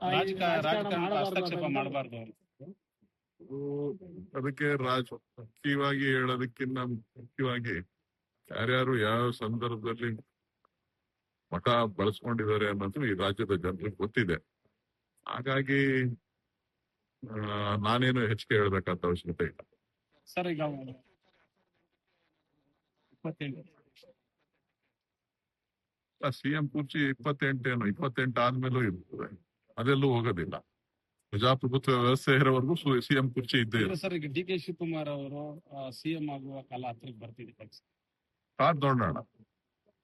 ರಾಜಕಾರಣ ಹಸ್ತಕ್ಷೇಪ ಮಾಡಬಾರ್ದು. ಅದಕ್ಕೆ ರಾಜಕೀಯವಾಗಿ ಹೇಳೋದಕ್ಕಿಂತ ಮುಖ್ಯವಾಗಿ ಯಾರ್ಯಾರು ಯಾವ ಸಂದರ್ಭದಲ್ಲಿ ಮಠ ಬಳಸ್ಕೊಂಡಿದ್ದಾರೆ ಅನ್ನೋದು ಈ ರಾಜ್ಯದ ಜನರಿಗೆ ಗೊತ್ತಿದೆ. ಹಾಗಾಗಿ ನಾನೇನು ಹೆಚ್ಚಿಗೆ ಹೇಳ್ಬೇಕಂತ ಅವಶ್ಯಕತೆ ಇಲ್ಲ. ಸರ್ ಈಗ ಸಿಎಂ ಕುರ್ಚಿ ಇಪ್ಪತ್ತೆಂಟೇನು ಇಪ್ಪತ್ತೆಂಟು ಆದ್ಮೇಲೂ ಇರ್ತದೆ. ಅದೆಲ್ಲೂ ಹೋಗೋದಿಲ್ಲ. ಪ್ರಜಾಪ್ರಭುತ್ವ ವ್ಯವಸ್ಥೆ ಇರೋವರೆಗೂ ಸಿಎಂ ಕುರ್ಚಿ ಇದ್ದೇ ಸರ್ ಈಗ ಡಿ ಕೆ ಶಿವಕುಮಾರ್ ಅವರು ಸಿಎಂ ಆಗುವ ಕಾಲ ಹತ್ರಕ್ಕೆ ಬರ್ತಿದೆ. ಕಾದ್ ನೋಡೋಣ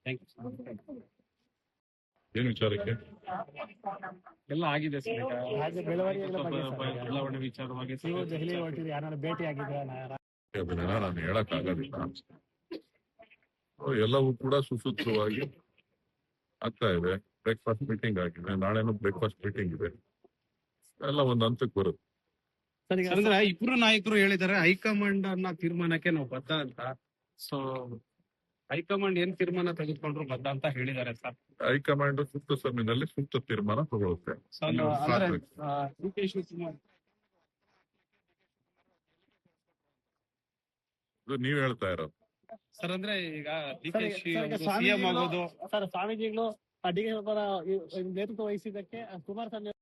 ಥ್ಯಾಂಕ್ ಯು ಏನ್ ವಿಚಾರಕ್ಕೆ? ಎಲ್ಲ ಆಗಿದೆ ಸರ್ ಬದಲಾವಣೆ ವಿಚಾರವಾಗಿ ಭೇಟಿ ಆಗಿದ್ರೆ? ಅದನ್ನೆಲ್ಲ ನಾನು ಹೇಳಕ್ ಆಗೋದಿಲ್ಲ ಎಲ್ಲವೂ ಕೂಡ ಸುಸೂತ್ರವಾಗಿ ಆಗ್ತಾ ಇದೆ. ಬ್ರೇಕ್ಫಾಸ್ಟ್ ಮೀಟಿಂಗ್ ಆಗಿದೆ ನಾಳೆನೂ ಬ್ರೇಕ್ಫಾಸ್ಟ್ ಮೀಟಿಂಗ್ ಇದೆ. ಎಲ್ಲ ಒಂದ್ ಹಂತಕ್ಕೆ ಬರುತ್ತೆ. ಅಂದ್ರೆ ಇಬ್ರು ನಾಯಕರು ಹೇಳಿದ್ದಾರೆ ಹೈಕಮಾಂಡ್ ಅನ್ನ ತೀರ್ಮಾನಕ್ಕೆ ನಾವು ಬದ್ಧ ಅಂತ. ಸೊ ಹೈಕಮಾಂಡ್ ಏನ್ ತೀರ್ಮಾನ ತೆಗೆದುಕೊಂಡ್ರು ಬದ್ಧ ಅಂತ ಹೇಳಿದ್ದಾರೆ ಸರ್. ಹೈಕಮಾಂಡ್ ಸೂಕ್ತ ಸಮಯದಲ್ಲಿ ಸೂಕ್ತ ತೀರ್ಮಾನ ತಗೊಳುತ್ತೆ ಡಿ ಕೆ ಶಿವಕುಮಾರ್. ಇದು ನೀವ್ ಹೇಳ್ತಾ ಇರೋದು. ಸರ್ ಅಂದ್ರೆ ಈಗ ಡಿ ಕೆ ಆಗೋದು. ಸರ್ ಸ್ವಾಮೀಜಿಗಳು ಕೆ ನೇತೃತ್ವ ವಹಿಸಿದ್ದಕ್ಕೆ ಕುಮಾರಸ್ವಾಮಿ